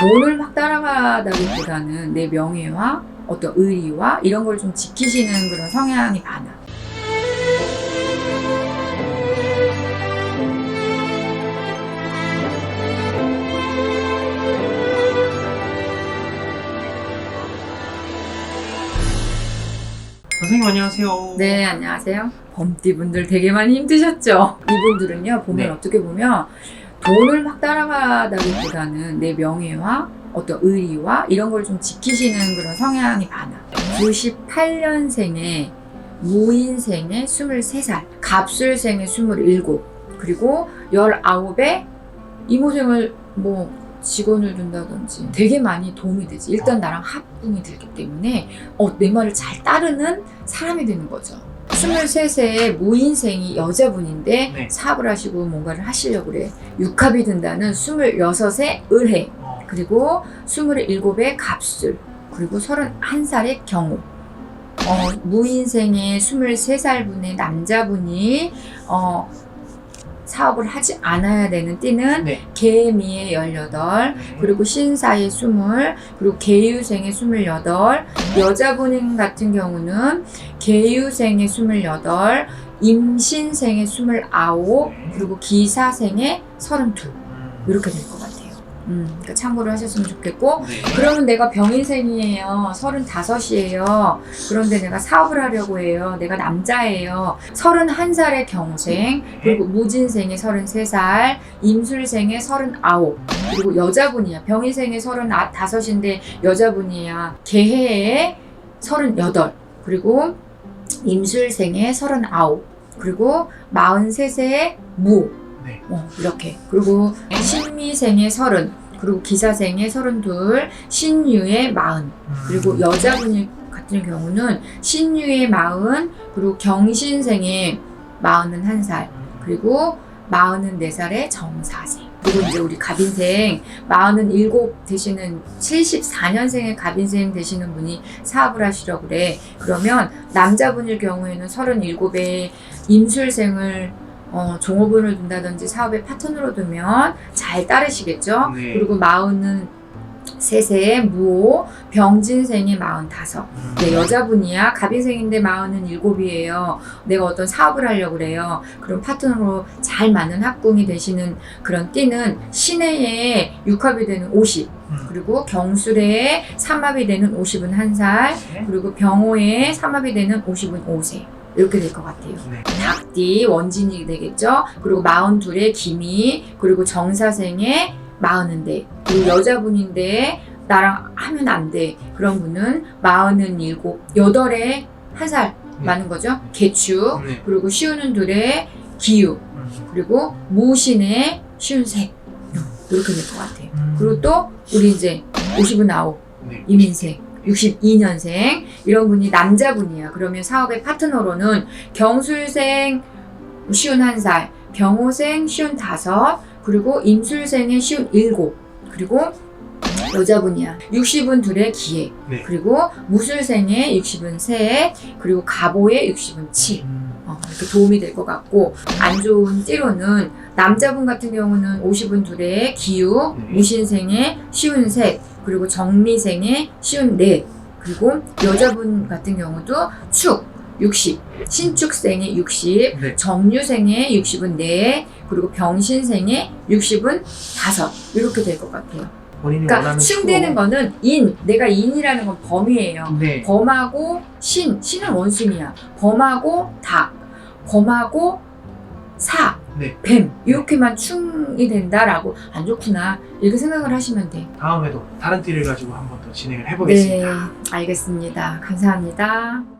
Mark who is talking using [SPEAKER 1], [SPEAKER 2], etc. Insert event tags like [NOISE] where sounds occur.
[SPEAKER 1] 돈을 막 따라가다기보다는 내 명예와 어떤 의리와 이런 걸 좀 지키시는 그런 성향이 많아.
[SPEAKER 2] 선생님 안녕하세요.
[SPEAKER 1] 네, 안녕하세요. 범띠 분들 되게 많이 힘드셨죠? 이분들은요, 보면
[SPEAKER 2] 네.
[SPEAKER 1] 어떻게 보면 돈을 막 따라가다기보다는 내 명예와 어떤 의리와 이런 걸 좀 지키시는 그런 성향이 많아. 98년생에 무인생에 23살, 갑술생에 27, 그리고 19에 이모생을 뭐 직원을 둔다든지 되게 많이 도움이 되지. 일단 나랑 합궁이 들기 때문에 어, 내 말을 잘 따르는 사람이 되는 거죠. 23세의 무인생이 여자분인데
[SPEAKER 2] 네.
[SPEAKER 1] 사업을 하시고 뭔가를 하시려고 그래. 육합이 든다는 26세 을해.
[SPEAKER 2] 어,
[SPEAKER 1] 그리고 27의 갑술. 그리고 31살의 경우. 어, 무인생의 23살 분의 남자분이 어, 사업을 하지 않아야 되는 띠는
[SPEAKER 2] 네.
[SPEAKER 1] 개미의 18, 그리고 신사의 20, 그리고 개유생의 28, 여자분 같은 경우는 개유생의 28, 임신생의 29, 그리고 기사생의 32
[SPEAKER 2] 음,
[SPEAKER 1] 이렇게 될 것 같아요. 음, 그러니까 참고를 하셨으면 좋겠고
[SPEAKER 2] 네.
[SPEAKER 1] 그러면 내가 병인생이에요. 35이에요. 그런데 내가 사업을 하려고 해요. 내가 남자예요. 31살의 경생, 그리고 무진생의 33살, 임술생의 39, 그리고 여자분이야. 병인생의 35인데 여자분이야. 개해의 38, 그리고 임술생의 39, 그리고 43세의 무,
[SPEAKER 2] 네.
[SPEAKER 1] 어, 이렇게. 그리고 신미생의 30, 그리고 기사생의 32, 신유의 40,
[SPEAKER 2] 음,
[SPEAKER 1] 그리고 여자분 같은 경우는 신유의 40, 그리고 경신생의 41살, 그리고 44살의 정사생. 그리고 이제 우리 갑인생 47 되시는 74년생의 갑인생 되시는 분이 사업을 하시려고 그래. 그러면 남자분일 경우에는 37에 임술생을 어, 종업원을 둔다든지 사업의 파트너로 두면 잘 따르시겠죠?
[SPEAKER 2] 네.
[SPEAKER 1] 그리고 마흔은 세세의 무호, 병진생이 마흔다섯.
[SPEAKER 2] 음,
[SPEAKER 1] 네, 여자분이야. 갑인생인데 마흔은 일곱이에요. 내가 어떤 사업을 하려고 그래요. 그럼 파트너로 잘 맞는 합궁이 되시는 그런 띠는 신해에 육합이 되는 50,
[SPEAKER 2] 음,
[SPEAKER 1] 그리고 경술에 삼합이 되는 50은 한 살,
[SPEAKER 2] 네.
[SPEAKER 1] 그리고 병호에 삼합이 되는 50은 5세. 이렇게 될 것 같아요.
[SPEAKER 2] 네.
[SPEAKER 1] 닭띠 원진이 되겠죠. 그리고 마흔 둘의 기미 그리고 정사생의 마흔인데 그리고 여자분인데 나랑 하면 안 돼. 그런 분은 마흔은 일곱 여덟에 한살
[SPEAKER 2] 네.
[SPEAKER 1] 많은 거죠. 개축
[SPEAKER 2] 네.
[SPEAKER 1] 그리고 쉬우는 둘의 기유
[SPEAKER 2] 음,
[SPEAKER 1] 그리고 무신의 쉬운 색 이렇게 될 것 같아요.
[SPEAKER 2] 음,
[SPEAKER 1] 그리고 또 우리 이제 50은 아홉
[SPEAKER 2] 네.
[SPEAKER 1] 이민생 62년생 이런 분이 남자분이야. 그러면 사업의 파트너로는 경술생 쉬운 한 살, 병호생 쉬운 다섯, 그리고 임술생의 쉬운 일곱, 그리고 여자분이야. 60은 둘의 기획,
[SPEAKER 2] 네.
[SPEAKER 1] 그리고 무술생의 60은 셋, 그리고 가보의 60은 칠.
[SPEAKER 2] 음,
[SPEAKER 1] 어, 이렇게 도움이 될 것 같고 안 좋은 띠로는 남자분 같은 경우는 50은 둘의 기우,
[SPEAKER 2] 네.
[SPEAKER 1] 무신생의 쉬운 셋, 그리고 정미생의 쉬운 넷, 그리고 여자분 같은 경우도 축 60, 신축생의 60,
[SPEAKER 2] 네.
[SPEAKER 1] 정유생의 60은 넷, 그리고 병신생의 60은 다섯 이렇게 될 것 같아요. 그러니까 충되는 거는 인, 내가 인이라는 건 범이에요.
[SPEAKER 2] 네.
[SPEAKER 1] 범하고 신, 신은 원숭이야. 범하고 닭, 범하고 사,
[SPEAKER 2] 네.
[SPEAKER 1] 뱀 [CLEARS THROAT] 이렇게만 충이 된다라고 안 좋구나 이렇게 생각을 하시면 돼.
[SPEAKER 2] 다음에도 다른 띠를 가지고 한번 더 진행을 해보겠습니다.
[SPEAKER 1] 네, 알겠습니다. 감사합니다.